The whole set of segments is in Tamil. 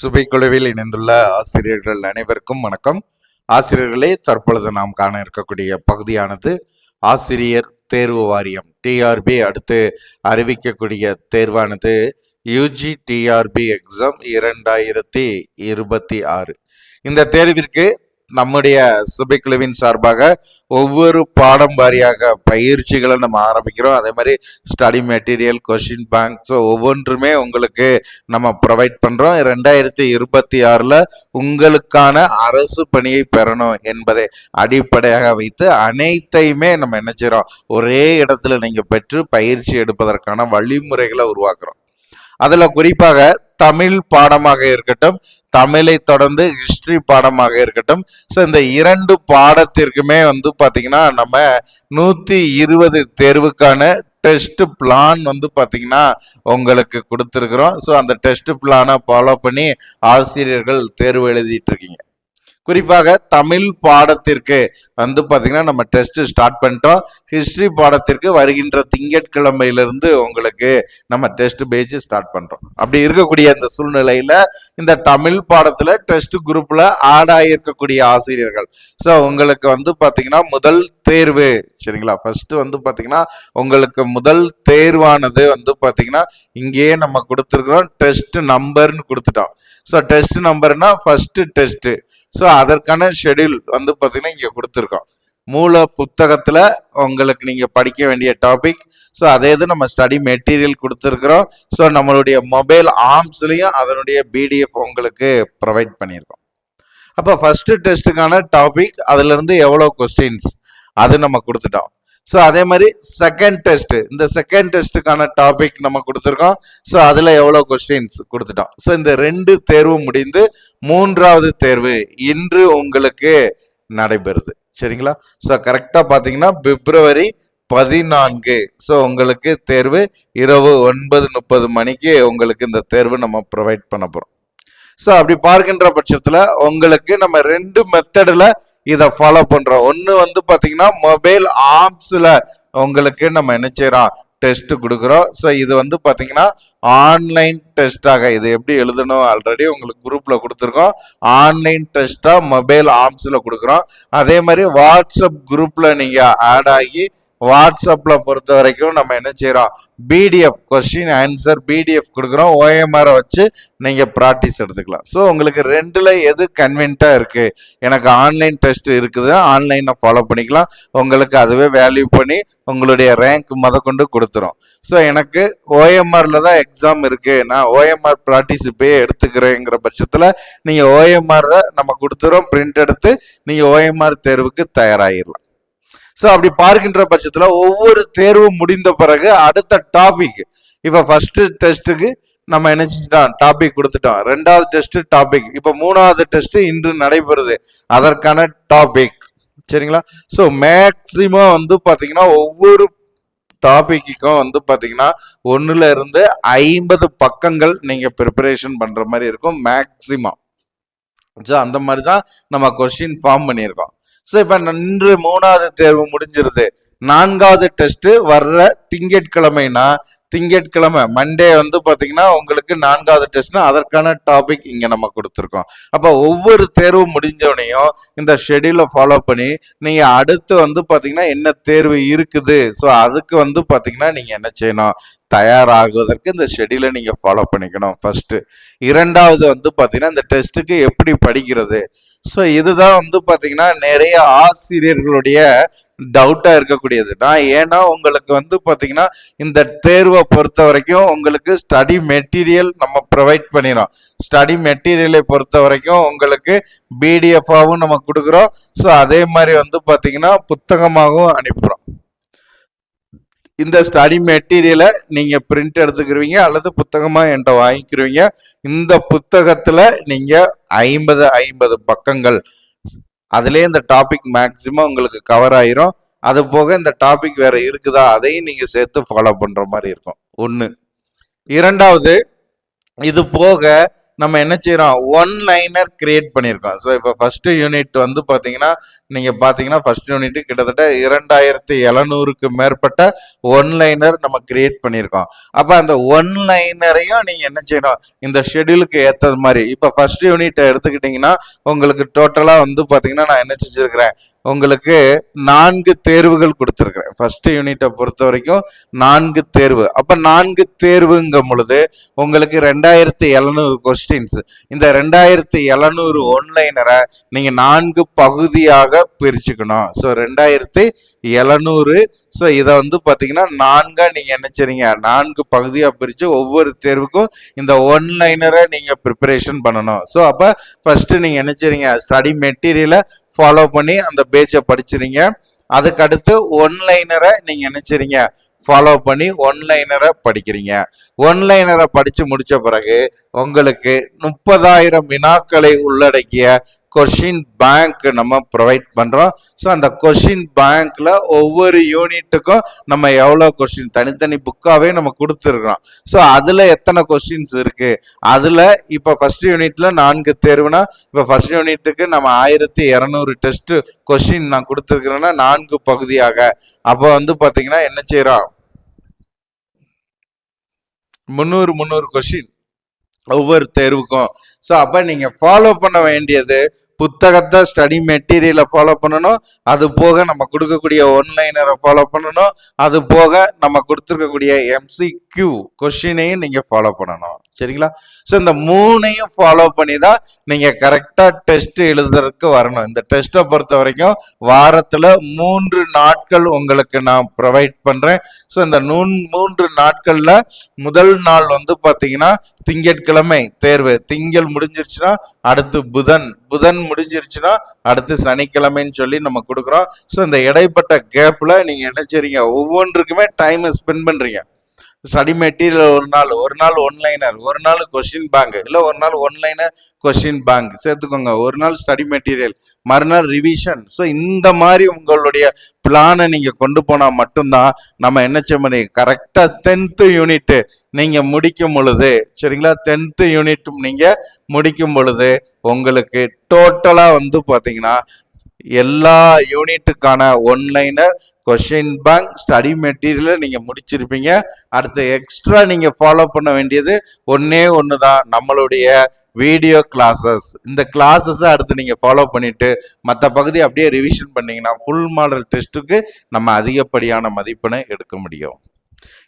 சுபை குழுவில் இணைந்துள்ள ஆசிரியர்கள் அனைவருக்கும் வணக்கம். ஆசிரியர்களே தற்பொழுது நாம் காண இருக்கக்கூடிய பகுதியானது ஆசிரியர் தேர்வு வாரியம் டிஆர்பி. அடுத்து அறிவிக்கக்கூடிய தேர்வானது யூஜி டிஆர்பி எக்ஸாம் இரண்டாயிரத்தி இருபத்தி ஆறு. இந்த தேர்விற்கு நம்முடைய சுபைக்குழுவின் சார்பாக ஒவ்வொரு பாடம் வாரியாக பயிற்சிகளை நம்ம ஆரம்பிக்கிறோம். அதே மாதிரி study material question bank so ஒவ்வொன்றுமே உங்களுக்கு நம்ம ப்ரொவைட் பண்ணுறோம் ரெண்டாயிரத்தி இருபத்தி ஆறில் உங்களுக்கான அரசு பணியை பெறணும் என்பதை அடிப்படையாக வைத்து அனைத்தையுமே நம்ம என்ன செய்கிறோம் ஒரே இடத்துல நீங்கள் பெற்று பயிற்சி எடுப்பதற்கான வழிமுறைகளை உருவாக்குறோம். அதில் குறிப்பாக தமிழ் பாடமாக இருக்கட்டும் தமிழை தொடர்ந்து ஹிஸ்ட்ரி பாடமாக இருக்கட்டும். ஸோ இந்த இரண்டு பாடத்திற்குமே வந்து பார்த்திங்கன்னா நம்ம நூற்றி இருபது தேர்வுக்கான டெஸ்ட் பிளான் வந்து பார்த்தீங்கன்னா உங்களுக்கு கொடுத்துருக்குறோம். ஸோ அந்த டெஸ்ட் பிளானை ஃபாலோ பண்ணி ஆசிரியர்கள் தேர்வு எழுதிட்டு இருக்கீங்க. குறிப்பாக தமிழ் பாடத்திற்கு வந்து பார்த்திங்கன்னா நம்ம டெஸ்ட்டு ஸ்டார்ட் பண்ணிட்டோம். ஹிஸ்ட்ரி பாடத்திற்கு வருகின்ற திங்கட்கிழமையிலிருந்து உங்களுக்கு நம்ம டெஸ்ட் பேஜ் ஸ்டார்ட் பண்ணுறோம் அப்படி இருக்கக்கூடிய இந்த சூழ்நிலையில் இந்த தமிழ் பாடத்தில் டெஸ்ட் குரூப்பில் ஆட் ஆகியிருக்கக்கூடிய ஆசிரியர்கள். ஸோ உங்களுக்கு வந்து பார்த்திங்கன்னா முதல் தேர்வு. சரிங்களா? ஃபர்ஸ்ட் வந்து பார்த்தீங்கன்னா உங்களுக்கு முதல் தேர்வானது வந்து பார்த்தீங்கன்னா இங்கேயே நம்ம கொடுத்துருக்குறோம் டெஸ்ட் நம்பர்னு கொடுத்துட்டோம். ஸோ டெஸ்ட் நம்பர்னா ஃபர்ஸ்ட் டெஸ்ட் ஸோ அதற்கான ஷெட்யூல் வந்து பார்த்தீங்கன்னா இங்கே கொடுத்துருக்கோம். மூல புத்தகத்தில் உங்களுக்கு நீங்கள் படிக்க வேண்டிய டாபிக் ஸோ அதே இது நம்ம ஸ்டடி மெட்டீரியல் கொடுத்துருக்குறோம். ஸோ நம்மளுடைய மொபைல் ஆர்ம்ஸ்லேயும் அதனுடைய பிடிஎஃப் உங்களுக்கு ப்ரொவைட் பண்ணியிருக்கோம். அப்போ ஃபஸ்ட்டு டெஸ்ட்டுக்கான டாபிக் அதுலேருந்து எவ்வளோ கொஸ்டின்ஸ் அது நம்ம கொடுத்துட்டோம். ஸோ அதே மாதிரி செகண்ட் டெஸ்ட் இந்த செகண்ட் டெஸ்ட்டுக்கான டாபிக் நம்ம கொடுத்துருக்கோம். ஸோ அதில் எவ்வளோ கொஸ்டின்ஸ் கொடுத்துட்டோம். ஸோ இந்த ரெண்டு தேர்வு முடிந்து மூன்றாவது தேர்வு இன்று உங்களுக்கு நடைபெறுது. சரிங்களா? ஸோ கரெக்டாக பார்த்தீங்கன்னா பிப்ரவரி பதினான்கு. ஸோ உங்களுக்கு தேர்வு இரவு ஒன்பது முப்பது மணிக்கு உங்களுக்கு இந்த தேர்வு நம்ம ப்ரொவைட் பண்ண போகிறோம் ஸோ அப்படி பார்க்கின்ற பட்சத்தில் உங்களுக்கு நம்ம ரெண்டு மெத்தடில் இதை ஃபாலோ பண்ணுறோம் ஒன்று வந்து பார்த்தீங்கன்னா மொபைல் ஆப்ஸில் உங்களுக்கு நம்ம என்ன செய்கிறோம் டெஸ்ட் கொடுக்குறோம். ஸோ இது வந்து பார்த்தீங்கன்னா ஆன்லைன் டெஸ்ட்டாக இது எப்படி எழுதணும்? ஆல்ரெடி உங்களுக்கு குரூப்பில் கொடுத்துருக்கோம். ஆன்லைன் டெஸ்ட்டாக மொபைல் ஆப்ஸில் கொடுக்குறோம். அதே மாதிரி வாட்ஸ்அப் குரூப்பில் நீங்கள் ஆட் ஆகி வாட்ஸ்அப்பில் பொறுத்த வரைக்கும் நம்ம என்ன செய்கிறோம் பிடிஎஃப் கொஸ்டின் ஆன்சர் பிடிஎஃப் கொடுக்குறோம். ஓஎம்ஆரை வச்சு நீங்கள் ப்ராக்டிஸ் எடுத்துக்கலாம். ஸோ உங்களுக்கு ரெண்டில் எது கன்வீன்ட்டாக இருக்குது எனக்கு ஆன்லைன் டெஸ்ட் இருக்குது. ஆன்லைனை ஃபாலோ பண்ணிக்கலாம். உங்களுக்கு அதுவே வேல்யூ பண்ணி உங்களுடைய ரேங்க் முத கொடுத்துரும். ஸோ எனக்கு ஓஎம்ஆரில் தான் எக்ஸாம் இருக்குது நான் ஓஎம்ஆர் ப்ராக்டிஸ் இப்போயே எடுத்துக்கிறேங்கிற பட்சத்தில் நீங்கள் ஓஎம்ஆரை நம்ம கொடுத்துறோம். பிரிண்ட் எடுத்து நீங்கள் ஓஎம்ஆர் தேர்வுக்கு தயாராகிடலாம் ஸோ அப்படி பார்க்கின்ற பட்சத்தில் ஒவ்வொரு தேர்வும் முடிந்த பிறகு அடுத்த டாபிக் இப்போ ஃபர்ஸ்ட் டெஸ்ட்டுக்கு நம்ம என்ன செஞ்சிட்டோம்? டாபிக் கொடுத்துட்டோம். ரெண்டாவது டெஸ்ட் டாபிக் இப்போ மூணாவது டெஸ்ட் இன்று நடைபெறுது. அதற்கான டாபிக் சரிங்களா? ஸோ மேக்சிமம் வந்து பார்த்தீங்கன்னா ஒவ்வொரு டாபிக்கும் வந்து பார்த்தீங்கன்னா ஒன்றுல இருந்து ஐம்பது பக்கங்கள் நீங்கள் ப்ரிப்பரேஷன் பண்ணுற மாதிரி இருக்கும். மேக்சிமம் ஸோ அந்த மாதிரி தான் நம்ம கொஸ்டின் ஃபார்ம் பண்ணியிருக்கோம். ஸோ இப்போ இன்று மூணாவது தேர்வு முடிஞ்சிருது. நான்காவது டெஸ்ட் வர்ற திங்கட்கிழமைனா திங்கட்கிழமை மண்டே வந்து பார்த்தீங்கன்னா உங்களுக்கு நான்காவது டெஸ்ட்னா அதற்கான டாபிக் இங்கே நம்ம கொடுத்துருக்கோம். அப்போ ஒவ்வொரு தேர்வு முடிஞ்சோடனையும் இந்த ஷெடியூலை ஃபாலோ பண்ணி நீங்கள் அடுத்து வந்து பார்த்தீங்கன்னா என்ன தேர்வு இருக்குது? ஸோ அதுக்கு வந்து பார்த்தீங்கன்னா நீங்கள் என்ன செய்யணும்? தயாராகுவதற்கு இந்த ஷெடியூலை நீங்கள் ஃபாலோ பண்ணிக்கணும் ஃபஸ்ட்டு இரண்டாவது வந்து பார்த்தீங்கன்னா இந்த டெஸ்ட்டுக்கு எப்படி படிக்கிறது? ஸோ இதுதான் வந்து பார்த்தீங்கன்னா நிறைய ஆசிரியர்களுடைய டவுட்டாக இருக்கக்கூடியது. நான் ஏன்னா உங்களுக்கு வந்து பார்த்தீங்கன்னா இந்த தேர்வை பொறுத்த வரைக்கும் உங்களுக்கு ஸ்டடி மெட்டீரியல் நம்ம ப்ரொவைட் பண்ணிடும் ஸ்டடி மெட்டீரியலை பொறுத்த வரைக்கும் உங்களுக்கு பிடிஎஃபாகவும் நம்ம கொடுக்குறோம். ஸோ அதே மாதிரி வந்து பார்த்தீங்கன்னா புத்தகமாகவும் அனுப்புகிறோம் இந்த ஸ்டடி மெட்டீரியலை நீங்கள் பிரிண்ட் எடுத்துக்கிருவீங்க அல்லது புத்தகமாக என்கிட்ட வாங்கிக்கிருவீங்க. இந்த புத்தகத்தில் நீங்கள் ஐம்பது ஐம்பது பக்கங்கள். அதிலே இந்த டாபிக் மேக்சிமம் உங்களுக்கு கவர் ஆயிரும். அது போக இந்த டாபிக் வேற இருக்குதா அதையும் நீங்கள் சேர்த்து ஃபாலோ பண்ணுற மாதிரி இருக்கும். ஒன்று இரண்டாவது இது போக நம்ம என்ன செய்கிறோம் ஒன் லைனர் கிரியேட் பண்ணியிருக்கோம் ஸோ இப்போ ஃபர்ஸ்ட் யூனிட் வந்து பார்த்தீங்கன்னா நீங்க பார்த்தீங்கன்னா ஃபர்ஸ்ட் யூனிட் கிட்டத்தட்ட இரண்டாயிரத்தி எழுநூறுக்கு மேற்பட்ட ஒன் லைனர் நம்ம கிரியேட் பண்ணியிருக்கோம் அப்போ அந்த ஒன் லைனரையும் நீங்க என்ன செய்யணும்? இந்த ஷெட்யூலுக்கு ஏற்றது மாதிரி. இப்போ ஃபர்ஸ்ட் யூனிட்டை எடுத்துக்கிட்டிங்கன்னா உங்களுக்கு டோட்டலாக வந்து பார்த்தீங்கன்னா நான் என்ன செஞ்சிருக்கிறேன்? உங்களுக்கு நான்கு தேர்வுகள் கொடுத்துருக்குறேன். ஃபர்ஸ்ட் யூனிட்டை பொறுத்த வரைக்கும் நான்கு தேர்வு. அப்போ நான்கு தேர்வுங்கும் பொழுது உங்களுக்கு ரெண்டாயிரத்தி எழுநூறு கொஸ்டின்ஸ் இந்த ரெண்டாயிரத்தி எழுநூறு ஒன்லைனரை நீங்கள் நான்கு பகுதியாக பிரிச்சுக்கணும். ஸோ ரெண்டாயிரத்தி எழுநூறு. ஸோ இதை வந்து பார்த்தீங்கன்னா நான்காக நீங்கள் நினச்சிறீங்க. நான்கு பகுதியாக பிரித்து ஒவ்வொரு தேர்வுக்கும் இந்த ஒன்லைனரை நீங்கள் ப்ரிப்பரேஷன் பண்ணணும். ஸோ அப்போ ஃபஸ்ட்டு நீங்கள் நினச்சிறீங்க ஸ்டடி மெட்டீரியலை ஃபாலோ பண்ணி அந்த பேஜை படிச்சிருங்க. அதுக்கடுத்து ஒன்லைனரை நீங்கள் நினச்சிருங்க. ஃபாலோ பண்ணி ஒன்லைனரை படிக்கிறீங்க. ஒன்லைனரை படித்து முடித்த பிறகு உங்களுக்கு முப்பதாயிரம் வினாக்களை உள்ளடக்கிய கொஷின் பேங்க் நம்ம ப்ரொவைட் பண்ணுறோம் ஸோ அந்த கொஷின் பேங்க்கில் ஒவ்வொரு யூனிட்டுக்கும் நம்ம எவ்வளோ கொஷின் தனித்தனி புக்காகவே நம்ம கொடுத்துருக்குறோம். ஸோ அதில் எத்தனை கொஷின்ஸ் இருக்குது அதில் இப்போ ஃபஸ்ட் யூனிட்டில் நான்கு தேர்வுனா இப்போ ஃபர்ஸ்ட் யூனிட்டுக்கு நம்ம ஆயிரத்தி இரநூறு டெஸ்ட்டு கொஷின் நான் கொடுத்துருக்குறேன்னா நான்கு பகுதியாக. அப்போ வந்து பார்த்திங்கன்னா என்ன செய்கிறோம் முந்நூறு முந்நூறு கொஷின். ஒவ்வொரு தேர்வுக்கும். ஸோ அப்போ நீங்கள் ஃபாலோ பண்ண வேண்டியது புத்தகத்தை ஸ்டடி மெட்டீரியலை ஃபாலோ பண்ணணும். அது போக நம்ம கொடுக்கக்கூடிய ஒன்லைனரை ஃபாலோ பண்ணணும். அது போக நம்ம கொடுத்துருக்கக்கூடிய எம்சிக்யூ கொஷினையும் நீங்கள் ஃபாலோ பண்ணணும். சரிங்களா? ஸோ இந்த மூணையும் ஃபாலோ பண்ணி தான் நீங்கள் கரெக்டாக டெஸ்ட் எழுதுறதுக்கு வரணும். இந்த டெஸ்ட்டை பொறுத்த வரைக்கும் வாரத்தில் மூன்று நாட்கள் உங்களுக்கு நான் ப்ரொவைட் பண்ணுறேன் ஸோ இந்த நூன் மூன்று நாட்களில் முதல் நாள் வந்து பார்த்தீங்கன்னா திங்கட்கிழமை தேர்வு. திங்கள் முடிஞ்சிருச்சுன்னா அடுத்து புதன். புதன் முடிஞ்சிருச்சுன்னா அடுத்து சனிக்கிழமைன்னு சொல்லி நம்ம கொடுக்குறோம். ஸோ இந்த இடைப்பட்ட கேப்பில் நீங்கள் என்ன செய்றீங்க? ஒவ்வொன்றுக்குமே டைமை ஸ்பெண்ட் பண்ணுறீங்க ஸ்டடி மெட்டீரியல் ஒரு நாள் ஒரு நாள் ஒன்லைனர் ஒரு நாள் கொஷின் பேங்க் இல்லை ஒரு நாள் ஒன்லைனர் கொஷின் பேங்க் சேர்த்துக்கோங்க. ஒரு நாள் ஸ்டடி மெட்டீரியல் மறுநாள் ரிவிஷன் ஸோ இந்த மாதிரி உங்களுடைய பிளானை நீங்கள் கொண்டு போனால் மட்டும்தான் நம்ம என்ன செய்ய முடியும்? கரெக்டாக டென்த்து யூனிட்டு நீங்கள் முடிக்கும் பொழுது சரிங்களா? டென்த்து யூனிட்டும் நீங்கள் முடிக்கும் பொழுது உங்களுக்கு டோட்டலாக வந்து பார்த்தீங்கன்னா எல்லா யூனிட்டுக்கான ஒன்லைனர் கொஷின் பேங்க் ஸ்டடி மெட்டீரியலை நீங்கள் முடிச்சிருப்பீங்க. அடுத்து எக்ஸ்ட்ரா நீங்கள் ஃபாலோ பண்ண வேண்டியது ஒன்றே ஒன்று தான் நம்மளுடைய வீடியோ கிளாஸஸ் இந்த கிளாஸஸை அடுத்து நீங்கள் ஃபாலோ பண்ணிவிட்டு மற்ற பகுதி அப்படியே ரிவிஷன் பண்ணிங்கன்னா ஃபுல் மாடல் டெஸ்ட்டுக்கு நம்ம அதிகப்படியான மதிப்பெண்ணை எடுக்க முடியும்.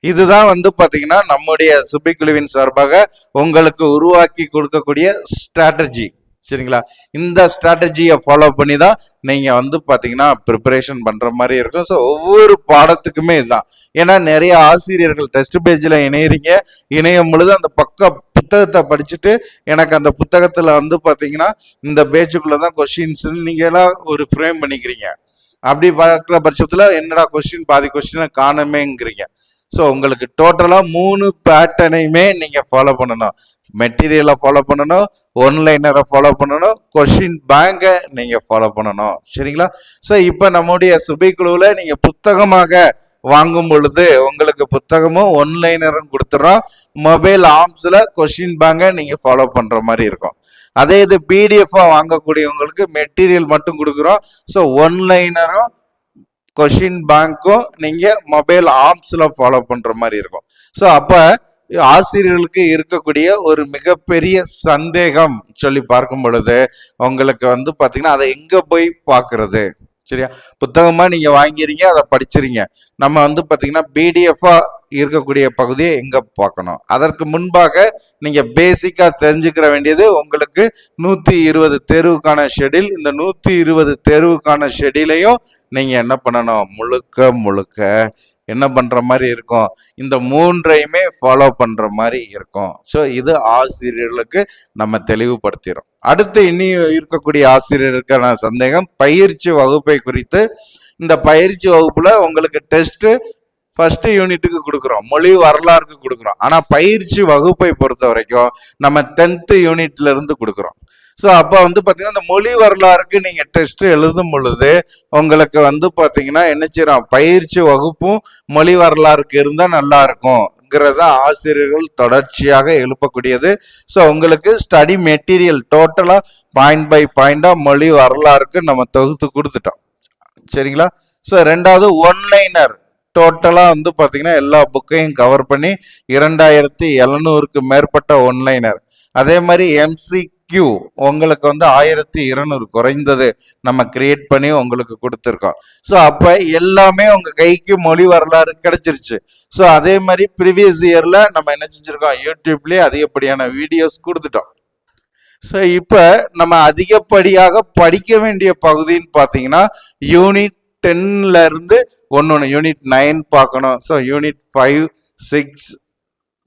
இதுதான் வந்து பார்த்தீங்கன்னா நம்முடைய சுபிக்குழுவின் சார்பாக உங்களுக்கு உருவாக்கி கொடுக்கக்கூடிய ஸ்ட்ராட்டஜி சரிங்களா? இந்த ஸ்ட்ராட்டஜியை ஃபாலோ பண்ணி தான் நீங்கள் வந்து பார்த்தீங்கன்னா ப்ரிப்பரேஷன் பண்ணுற மாதிரி இருக்கும். ஸோ ஒவ்வொரு பாடத்துக்குமே இதுதான். ஏன்னா நிறைய ஆசிரியர்கள் டெஸ்ட் பேஜில் இணையறீங்க. இணையும் பொழுது அந்த பக்க புத்தகத்தை படிச்சுட்டு எனக்கு அந்த புத்தகத்தில் வந்து பார்த்தீங்கன்னா இந்த பேஜுக்குள்ளே தான் கொஷின்ஸ்ன்னு நீங்களாம் ஒரு ஃப்ரேம் பண்ணிக்கிறீங்க. அப்படி பார்க்குற பட்சத்தில் என்னடா கொஸ்டின் பாதி கொஸ்டினை காணமேங்கிறீங்க. ஸோ உங்களுக்கு டோட்டலாக மூணு பேட்டர்னையுமே நீங்கள் ஃபாலோ பண்ணணும். மெட்டீரியலை ஃபாலோ பண்ணணும் ஒன்லைனரை ஃபாலோ பண்ணணும் கொஷின் பேங்கை நீங்கள் ஃபாலோ பண்ணணும். சரிங்களா? ஸோ இப்போ நம்முடைய சுபைக்குழுவில் நீங்கள் புத்தகமாக வாங்கும் பொழுது உங்களுக்கு புத்தகமும் ஒன்லைனரும் கொடுத்துட்றோம் மொபைல் ஆப்ஸில் கொஷின் பேங்கை நீங்கள் ஃபாலோ பண்ணுற மாதிரி இருக்கும். அதே இது பிடிஎஃபாக வாங்கக்கூடியவங்களுக்கு மெட்டீரியல் மட்டும் கொடுக்குறோம். ஸோ ஒன்லைனரும் கொஷின் பேங்க்கும் நீங்கள் மொபைல் ஆப்ஸில் ஃபாலோ பண்ணுற மாதிரி இருக்கும். ஸோ அப்போ ஆசிரியர்களுக்கு இருக்கக்கூடிய ஒரு மிகப்பெரிய சந்தேகம் சொல்லி பார்க்கும் பொழுது உங்களுக்கு வந்து பார்த்தீங்கன்னா அதை எங்கே போய் பார்க்கறது? சரியா? புத்தகமாக நீங்கள் வாங்கிறீங்க அதை படிச்சிருங்க. நம்ம வந்து பார்த்தீங்கன்னா பிடிஎஃபாக இருக்கக்கூடிய பகுதியை எங்கே பார்க்கணும்? அதற்கு முன்பாக நீங்கள் பேசிக்காக தெரிஞ்சுக்கிற வேண்டியது உங்களுக்கு நூற்றி இருபது தேர்வுக்கான ஷெடியூல் இந்த நூற்றி இருபது தேர்வுக்கான ஷெடியூலையும் நீங்கள் என்ன பண்ணணும்? முழுக்க முழுக்க என்ன பண்ணுற மாதிரி இருக்கும்? இந்த மூன்றையுமே ஃபாலோ பண்ணுற மாதிரி இருக்கும். ஸோ இது ஆசிரியர்களுக்கு நம்ம தெளிவுபடுத்திடும் அடுத்து இனி இருக்கக்கூடிய ஆசிரியருக்கான சந்தேகம் பயிற்சி வகுப்பை குறித்து. இந்த பயிற்சி வகுப்பில் உங்களுக்கு டெஸ்ட்டு ஃபர்ஸ்ட் யூனிட்டுக்கு கொடுக்குறோம். மொழி வரலாறுக்கு கொடுக்குறோம். ஆனால் பயிற்சி வகுப்பை பொறுத்த வரைக்கும் நம்ம டென்த்து யூனிட்லேருந்து கொடுக்குறோம். ஸோ அப்போ வந்து பார்த்தீங்கன்னா இந்த மொழி வரலாறுக்கு நீங்கள் டெஸ்ட் எழுதும் பொழுது உங்களுக்கு வந்து பார்த்தீங்கன்னா என்ன செய்யறோம் பயிற்சி வகுப்பும் மொழி வரலாறுக்கு இருந்தால் நல்லா இருக்கும் வரணுங்கிறத ஆசிரியர்கள் தொடர்ச்சியாக எழுப்பக்கூடியது. ஸோ உங்களுக்கு ஸ்டடி மெட்டீரியல் டோட்டலாக பாயிண்ட் பை பாயிண்டாக மொழி வரலாறுக்கு நம்ம தொகுத்து கொடுத்துட்டோம். சரிங்களா? ஸோ ரெண்டாவது ஒன்லைனர் டோட்டலாக வந்து பார்த்தீங்கன்னா எல்லா புக்கையும் கவர் பண்ணி இரண்டாயிரத்தி எழுநூறுக்கு மேற்பட்ட ஒன்லைனர் அதே மாதிரி எம்சி கியூ உங்களுக்கு வந்து ஆயிரத்தி இருநூறு குறைந்தது நம்ம கிரியேட் பண்ணி உங்களுக்கு கொடுத்துருக்கோம். ஸோ அப்போ எல்லாமே உங்கள் கைக்கு மொழி வரலாறு கிடைச்சிருச்சு. ஸோ அதே மாதிரி ப்ரீவியஸ் இயரில் நம்ம என்ன செஞ்சுருக்கோம்? யூடியூப்லேயே அதிகப்படியான வீடியோஸ் கொடுத்துட்டோம். ஸோ இப்போ நம்ம அதிகப்படியாக படிக்க வேண்டிய பகுதின்னு பார்த்தீங்கன்னா யூனிட் டென்ல இருந்து ஒன்று ஒன்று யூனிட் நைன் பார்க்கணும். So unit five six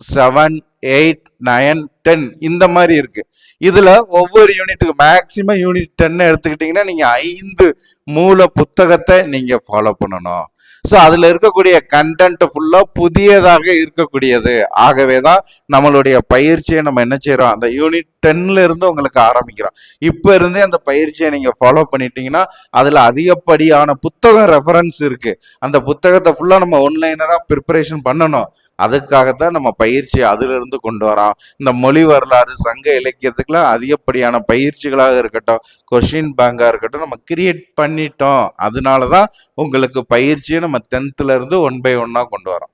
seven eight nine ten இந்த மாதிரி இருக்கு. இதுல ஒவ்வொரு யூனிட்டுக்கு மேக்சிமம் யூனிட் டென் எடுத்துக்கிட்டீங்கன்னா நீங்க ஐந்து மூல புத்தகத்தை நீங்க ஃபாலோ பண்ணணும். ஸோ அதில் இருக்கக்கூடிய கண்டென்ட் ஃபுல்லாக புதியதாக இருக்கக்கூடியது. ஆகவே தான் நம்மளுடைய பயிற்சியை நம்ம என்ன செய்கிறோம் அந்த யூனிட் டென்ல இருந்து உங்களுக்கு ஆரம்பிக்கிறோம். இப்போ இருந்தே அந்த பயிற்சியை நீங்கள் ஃபாலோ பண்ணிட்டீங்கன்னா அதில் அதிகப்படியான புத்தகம் ரெஃபரன்ஸ் இருக்குது அந்த புத்தகத்தை ஃபுல்லாக நம்ம ஒன்லைனராக ப்ரிப்பரேஷன் பண்ணணும். அதுக்காகத்தான் நம்ம பயிற்சி அதிலிருந்து கொண்டு வரோம். இந்த மொழி வரலாறு சங்க இலக்கியத்துக்குலாம் அதிகப்படியான பயிற்சிகளாக இருக்கட்டும் கொஷின் பேங்காக இருக்கட்டும் நம்ம கிரியேட் பண்ணிட்டோம். அதனால தான் உங்களுக்கு பயிற்சியை நம்ம டென்த்ல இருந்து ஒன் பை ஒன்னாக கொண்டு வரோம்.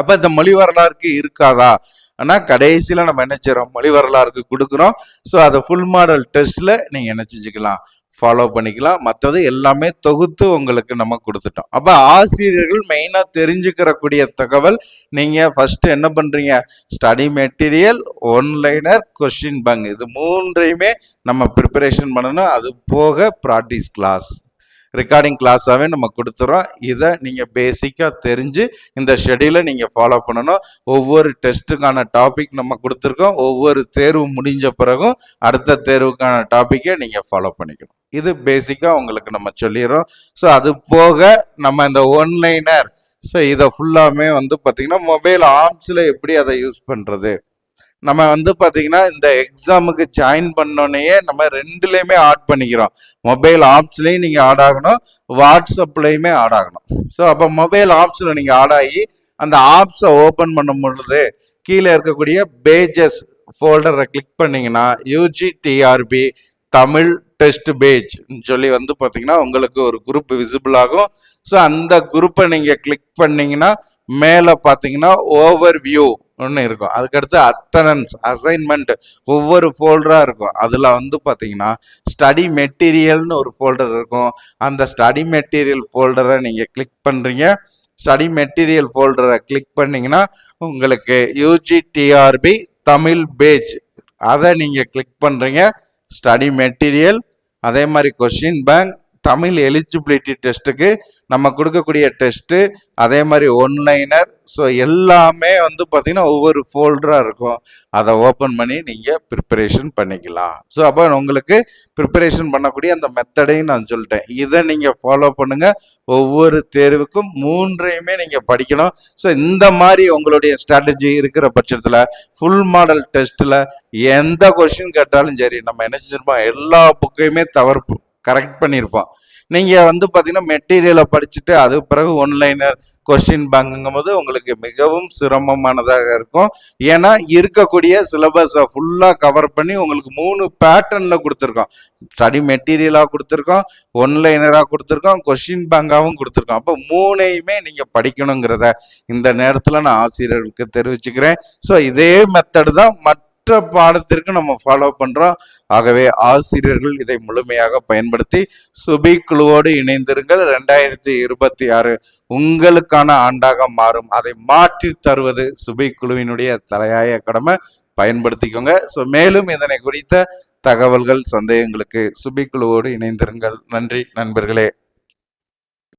அப்போ இந்த மொழி வரலாறுக்கு இருக்காதா? ஆனால் கடைசியில் நம்ம என்ன செய்கிறோம் மொழி வரலாறுக்கு கொடுக்குறோம். ஸோ அதை ஃபுல் மாடல் டெஸ்ட்டில் நீங்கள் என்ன செஞ்சுக்கலாம்? ஃபாலோ பண்ணிக்கலாம். மற்றது எல்லாமே தொகுத்து உங்களுக்கு நம்ம கொடுத்துட்டோம். அப்போ ஆசிரியர்கள் மெயினாக தெரிஞ்சுக்கிறக்கூடிய தகவல் நீங்கள் ஃபஸ்ட்டு என்ன பண்ணுறீங்க study material one liner question bank இது மூன்றையுமே நம்ம ப்ரிப்பரேஷன் பண்ணணும். அது போக ப்ராக்டிஸ் கிளாஸ் ரெக்கார்டிங் கிளாஸாகவே நம்ம கொடுத்துறோம். இதை நீங்கள் பேசிக்காக தெரிஞ்சு இந்த ஷெடியூலை நீங்கள் ஃபாலோ பண்ணணும். ஒவ்வொரு டெஸ்ட்டுக்கான டாபிக் நம்ம கொடுத்துருக்கோம். ஒவ்வொரு தேர்வு முடிஞ்ச பிறகும் அடுத்த தேர்வுக்கான டாப்பிக்கை நீங்கள் ஃபாலோ பண்ணிக்கணும். இது பேசிக்காக உங்களுக்கு நம்ம சொல்லிடுறோம். ஸோ அது போக நம்ம இந்த ஒன்லைனர் ஸோ இதை ஃபுல்லாமே வந்து பார்த்திங்கன்னா மொபைல் ஆப்ஸில் எப்படி அதை யூஸ் பண்ணுறது நம்ம வந்து பார்த்தீங்கன்னா இந்த எக்ஸாமுக்கு ஜாயின் பண்ணோடனேயே நம்ம ரெண்டுலேயுமே ஆட் பண்ணிக்கிறோம். மொபைல் ஆப்ஸ்லேயும் நீங்கள் ஆட் ஆகணும் வாட்ஸ்அப்லேயுமே ஆட் ஆகணும். ஸோ அப்போ மொபைல் ஆப்ஸில் நீங்கள் ஆட் ஆகி அந்த ஆப்ஸை ஓப்பன் பண்ணும் பொழுது கீழே இருக்கக்கூடிய பேஜஸ் ஃபோல்டரை கிளிக் பண்ணிங்கன்னா UG TRB Tamil test page சொல்லி வந்து பார்த்தீங்கன்னா உங்களுக்கு ஒரு குரூப் விசிபிள் ஆகும். ஸோ அந்த குரூப்பை நீங்கள் கிளிக் பண்ணிங்கன்னா மேலே பார்த்தீங்கன்னா ஓவர் வியூ ஒன்று இருக்கும். அதுக்கடுத்து அட்டனன்ஸ் அசைன்மெண்ட் ஒவ்வொரு ஃபோல்டராக இருக்கும். அதில் வந்து பார்த்தீங்கன்னா ஸ்டடி மெட்டீரியல்னு ஒரு ஃபோல்டர் இருக்கும். அந்த ஸ்டடி மெட்டீரியல் ஃபோல்டரை நீங்கள் கிளிக் பண்ணுறீங்க ஸ்டடி மெட்டீரியல் ஃபோல்டரை கிளிக் பண்ணிங்கன்னா உங்களுக்கு யூஜிடிஆர்பி தமிழ் பேஜ் அதை நீங்கள் கிளிக் பண்ணுறீங்க ஸ்டடி மெட்டீரியல் அதே மாதிரி கொஷின் பேங்க் தமிழ் எலிஜிபிலிட்டி டெஸ்ட்டுக்கு நம்ம கொடுக்கக்கூடிய டெஸ்ட்டு அதே மாதிரி ஒன்லைனர் ஸோ எல்லாமே வந்து பார்த்திங்கன்னா ஒவ்வொரு ஃபோல்டராக இருக்கும். அதை ஓப்பன் பண்ணி நீங்கள் ப்ரிப்பரேஷன் பண்ணிக்கலாம். ஸோ அப்போ உங்களுக்கு ப்ரிப்பரேஷன் பண்ணக்கூடிய அந்த மெத்தடையும் நான் சொல்லிட்டேன். இதை நீங்கள் ஃபாலோ பண்ணுங்கள் ஒவ்வொரு தேர்வுக்கும் மூன்றையுமே நீங்கள் படிக்கணும். ஸோ இந்த மாதிரி உங்களுடைய ஸ்ட்ராட்டஜி இருக்கிற பட்சத்தில் ஃபுல் மாடல் டெஸ்ட்டில் எந்த கொஷின் கேட்டாலும் சரி நம்ம என்ன செஞ்சிருப்போம்? எல்லா புக்கையுமே தவறு கரெக்ட் பண்ணியிருப்போம். நீங்கள் வந்து பார்த்தீங்கன்னா மெட்டீரியலை படிச்சுட்டு அது பிறகு ஒன்லைனர் கொஸ்டின் பேங்குங்கும் போது உங்களுக்கு மிகவும் சிரமமானதாக இருக்கும். ஏன்னா இருக்கக்கூடிய சிலபஸை ஃபுல்லாக கவர் பண்ணி உங்களுக்கு மூணு பேட்டர்னில் கொடுத்துருக்கோம். ஸ்டடி மெட்டீரியலாக கொடுத்துருக்கோம் ஒன்லைனராக கொடுத்துருக்கோம் கொஷின் பேங்காகவும் கொடுத்துருக்கோம். அப்போ மூணையுமே நீங்கள் படிக்கணுங்கிறத இந்த நேரத்தில் நான் ஆசிரியர்களுக்கு தெரிவிச்சுக்கிறேன். ஸோ இதே மெத்தடு தான் மற்ற மற்ற பாடத்திற்கு நம்ம ஃபாலோ பண்றோம். ஆகவே ஆசிரியர்கள் இதை முழுமையாக பயன்படுத்தி சுபி குழுவோடு இணைந்திருங்கள். ரெண்டாயிரத்தி இருபத்தி ஆறு உங்களுக்கான ஆண்டாக மாறும். அதை மாற்றி தருவது சுபி குழுவினுடைய தலையாய கடமை. பயன்படுத்திக்கோங்க. ஸோ மேலும் இதனை குறித்த தகவல்கள் சந்தேகங்களுக்கு சுபி குழுவோடு இணைந்திருங்கள். நன்றி நண்பர்களே.